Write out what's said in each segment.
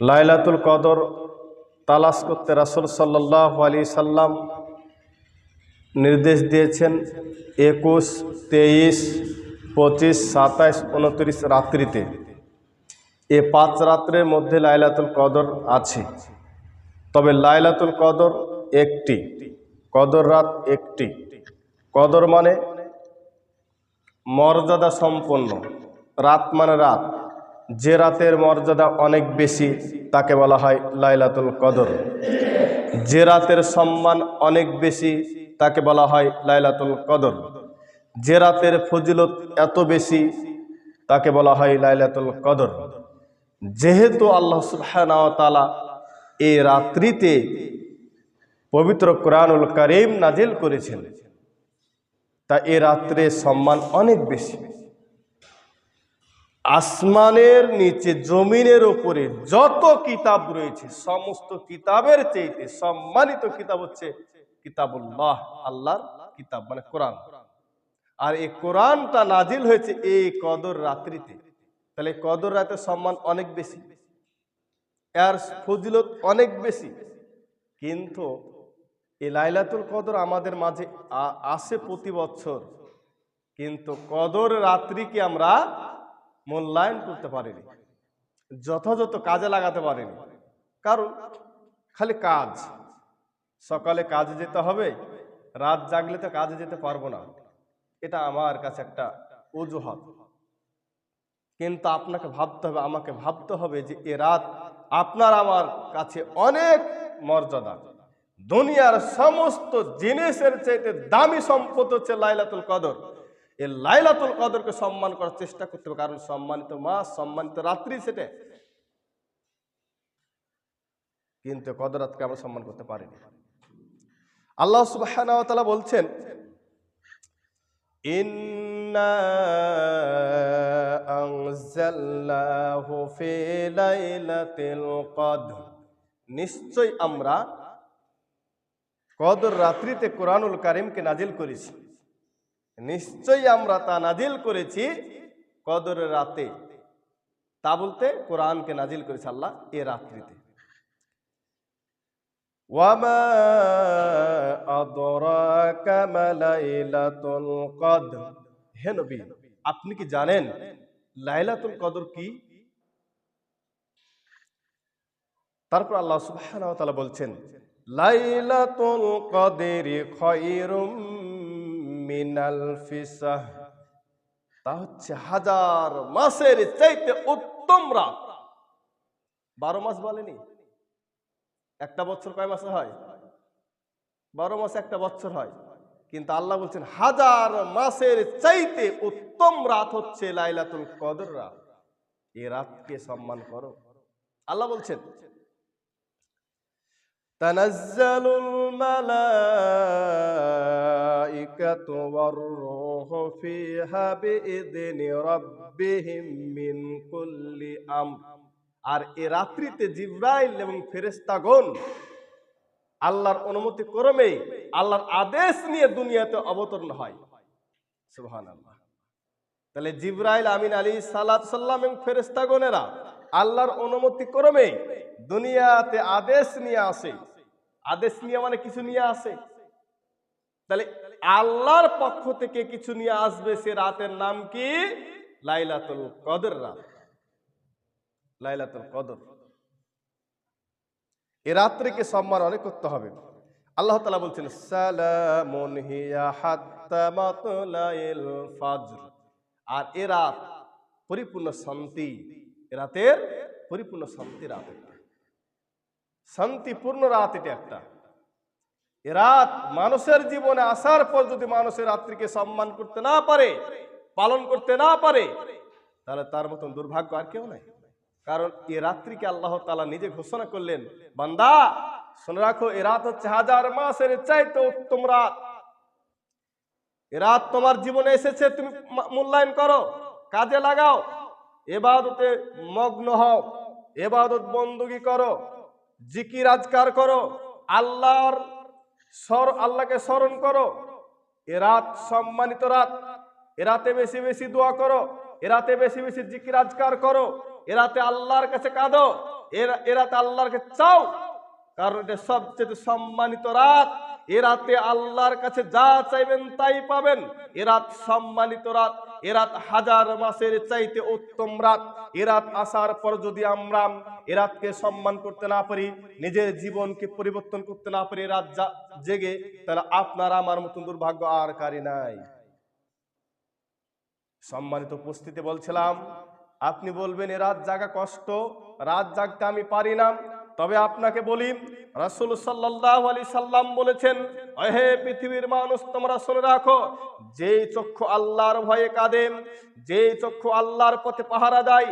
লাইলাতুল কদর তালাশ করতে রাসুল সাল্লাহ আলী সাল্লাম নির্দেশ দিয়েছেন একুশ, তেইশ, পঁচিশ, সাতাইশ, উনত্রিশ রাত্রিতে। এ পাঁচ রাত্রের মধ্যে লাইলাতুল কদর আছে। তবে লাইলাতুল কদর একটি, কদর রাত একটি। কদর মানে মর্যাদা সম্পন্ন। রাত মানে রাত। যে রাতের মর্যাদা অনেক বেশি, তাকে বলা হয় লাইলাতুল কদর। যে রাতের সম্মান অনেক বেশি, তাকে বলা হয় লাইলাতুল কদর। যে রাতের ফজিলত এত বেশি, তাকে বলা হয় লাইলাতুল কদর। যেহেতু আল্লাহ সুবহানাহু এই রাত্রিতে পবিত্র কোরআনুল করিম নাজিল করেছেন, তা এ রাত্রে সম্মান অনেক বেশি। আসমানের নিচে, জমিনের ওপরে যত কিতাব রয়েছে, সমস্ত কিতাবের চেয়েতে সম্মানিত কিতাব হচ্ছে কিতাবুল্লাহ, আল্লাহর কিতাব মানে কোরআন। আর এই কোরআনটা নাজিল হয়েছে এই কদর রাত্রিতে। তাহলে কদর রাতে সম্মান অনেক বেশি, এর ফজিলত অনেক বেশি। কিন্তু এই লাইলাতুল কদর আমাদের মাঝে আসে প্রতি বছর। কিন্তু কদর রাত্রিকে আমরা মূল্যায়ন করতে পারেনি। যথাযথ কাজে লাগাতে পারেনি। কারণ খালি কাজ। সকালে কাজে যেতে হবে, রাত জাগলে তো কাজে যেতে পারব না। এটা আমার কাছে একটা অজুহাত। কিন্তু আপনাকে ভাবতে হবে, আমাকে ভাবতে হবে যে এ রাত আপনার আমার কাছে অনেক মর্যাদা। দুনিয়ার সমস্ত জিনিসের চাইতে দামি সম্পদ হচ্ছে লাইলাতুল কদর। এই লাইলাতুল কদরকে সম্মান করার চেষ্টা করতে হবে, কারণ সম্মানিত মাস সম্মানিত রাত্রি সেটা। কিন্তু কদর রাতকে আমরা সম্মান করতে পারিনি। আল্লাহ তাআলা বলছেন নিশ্চয় আমরা কদর রাত্রিতে কোরআনুল কারিমকে নাজিল করেছি। নিশ্চয়ই আমরা তা নাজিল করেছি কদরের রাতে। তা বলতে কোরআনকে নাজিল করেছে আল্লাহ এ রাত্রিতে। হে নবী, আপনি কি জানেন লাইলাতুল কদর কি? তারপর আল্লাহ সুবহানাহু বলছেন, লাইলাতুল কদরি খায়রুম মিনাল ফিসাহ। তা হচ্ছে হাজার মাসের চাইতে উত্তম রাত। বারো মাস বলেনি? একটা বছর কয় মাসে হয়? বারো মাসে একটা বছর হয়। কিন্তু আল্লাহ বলছেন, হাজার মাসের চাইতে উত্তম রাত হচ্ছে লাইলাতুল কদর রাত। এ রাতকে সম্মান করো। আল্লাহ বলছেন تنزل الملائكة والروح فيها بإذن ربهم من كل أمر আর এ রাত্রিতে জিব্রাইল এবং ফেরেস্তাগণ আল্লাহর অনুমতি ক্রমে আল্লাহর আদেশ নিয়ে দুনিয়াতে অবতরণ হয় সুবহান আল্লাহ তাহলে জিব্রাইল আমিন আলী সালাত সাল্লাম এবং ফেরেস্তাগণেরা আল্লাহর অনুমতি ক্রমে দুনিয়াতে আদেশ নিয়ে আসে আদেশ নিয়ে মানে কিছু নিয়ে আসে। তাহলে আল্লাহর পক্ষ থেকে কিছু নিয়ে আসবে সে রাতের নাম কি? লাইলাতুল কদর রাত। লাইলাতুল কদর। এ রাত্রিকে সম্মান অনেক করতে হবে। আল্লাহ তালা বলছেন, সালামুন হিয়া হাত্তা মাতলাইল ফাজর। আর এ রাত পরিপূর্ণ শান্তি, এ রাতের পরিপূর্ণ শান্তি রাত শান্তিপূর্ণ রাত এটা একটা। এ রাত মানুষের জীবনে আসার পর যদি মানুষের রাত্রিকে সম্মান করতে না পারে, পালন করতে না পারে, তাহলে তার মতন দুর্ভাগ্য আর কেউ নাই। কারণ এ রাত্রিকে আল্লাহ তালা নিজে ঘোষণা করলেন, বান্দা, শুনে রাখো, এ রাত হচ্ছে হাজার মাসের চাইতে উত্তম রাত। এ রাত তোমার জীবনে এসেছে, তুমি মূল্যায়ন করো, কাজে লাগাও, এবাদতে মগ্ন হও, এবাদত বন্দুকি করো জিকির আজকার করো, আল্লাহর স্মর আল্লাহকে স্মরণ করো। এ রাত সম্মানিত রাত। এরাতে বেশি বেশি দোয়া করো। এরাতে বেশি বেশি জিকির আজকার করো। এরাতে আল্লাহর কাছে কাঁদো। এরা এরাতে আল্লাহকে চাও। কারণ এটা সবচেয়ে সম্মানিত রাত। এ রাতে আল্লাহর কাছে যা চাইবেন তাই পাবেন। এ রাত সম্মানিত রাত, এ রাত হাজার মাসের চাইতে উত্তম রাত। এ রাত আসার পর যদি আমরা এ রাতকে সম্মান করতে না পারি, নিজের জীবনকে পরিবর্তন করতে না পারি রাত জেগে, তাহলে আপনার আমার মতন দুর্ভাগ্য আর কারি নাই। সম্মানিত উপস্থিতি বলছিলাম, আপনি বলবেন এ রাত জাগা কষ্ট, রাত জাগতে আমি পারি না। তবে আপনাকে বলি, রাসূল সাল্লাল্লাহু আলাইহি সাল্লাম বলেছেন হে পৃথিবীর মানুষ, তোমরা শুনে রাখো যে চক্ষু আল্লাহর ভয়ে কাঁদে যে চক্ষু আল্লাহর পথে পাহারা দেয়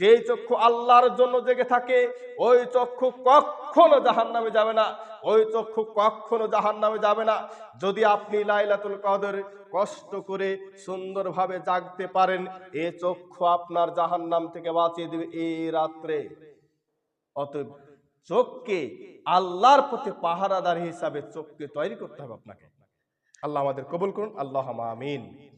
যে চক্ষু আল্লাহর জন্য জেগে থাকে, ওই চক্ষু কখনো জাহান্নামে যাবে না, ওই চক্ষু কখনো জাহান্নামে যাবে না। যদি আপনি লাইলাতুল কদর কষ্ট করে সুন্দরভাবে জাগতে পারেন, এ চক্ষু আপনার জাহান্নাম থেকে বাঁচিয়ে দেবে এই রাত্রে। অতএব চোখকে আল্লাহর প্রতি পাহারাদার হিসাবে চোখকে তৈরি করতে হবে আপনাকে। আল্লাহ আমাদের কবুল করুন, আল্লাহ আমিন।